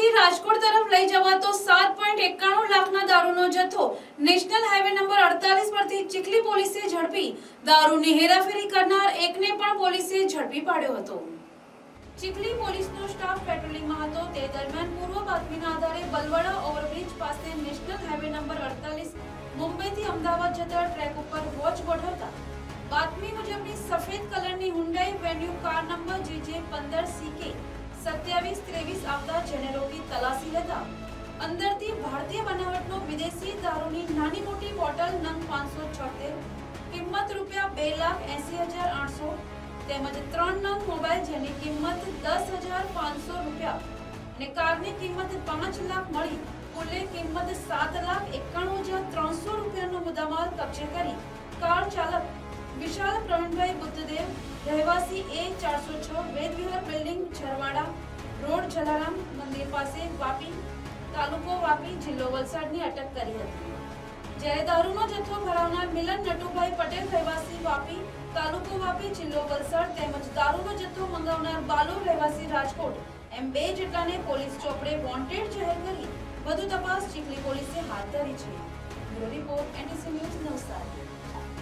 અંદરથી રાજકોટ તરફ લઈ જવાતો સાત પોઈન્ટ એકાણું લાખના દારૂનો જથ્થો નેશનલ હાઈવે નંબર અડતાલીસ પરથી ચીખલી પોલીસે ઝડપી દારૂની હેરાફેરી કરનાર એકને પણ પોલીસે ઝડપી પાડ્યો હતો. ચીખલી પોલીસનો સ્ટાફ પેટ્રોલિંગમાં હતો. તે દરમિયાન પૂર્વ બાતમીના આધારે બલવડા ઓવરબ્રિજ પાસે નેશનલ હાઈવે નંબર અડતાલીસ મુંબઈથી અમદાવાદ જતા ટ્રેક ઉપર વોચ ગોઠવતા બાતમી મુજબની સફેદ કલરની Hyundai Venue car number GJ પંદર સીકે સત્યાવીસ ત્રેવીસ આવતા જેને વિદેશી દારૂની નાની મોટી બોટલ નંગ પાંચસો છોતેર, કિંમત રૂપિયા બે લાખ એસી હજાર આઠસો, તેમજ ત્રણ નંગ મોબાઈલ જેની કિંમત દસ હજાર પાંચસો રૂપિયા અને કારની કિંમત પાંચ લાખ મળી, કુલે કિંમત સાત લાખ એકાણું હજાર ત્રણસો રૂપિયાનો મુદ્દામાલ કબજે કરી કાર ચાલક વિશાલ પ્રવીણભાઈ બુદ્ધદેવ, રહેવાસી એ ચારસો છ વેદવિહાર બિલ્ડિંગ, ઝરવાડા રોડ, જલારામ મંદિર પાસે વાપી તાલુકો વાપી જિલ્લો વલસાડની અટક કરી હતી. જ્યારે દારૂનો જથ્થો ભરાવનાર મિલન નટુભાઈ પટેલ રહેવાસી વાપી તાલુકો વાપી જિલ્લો વલસાડ તેમજ દારૂનો જથ્થો મંગાવનાર બાલુ રહેવાસી રાજકોટ એમ બે જેટલાને પોલીસ ચોપડે વોન્ટેડ જાહેર કરી વધુ તપાસ ચીખલી પોલીસે હાથ ધરી છે. Bureau report NDC news Navsari.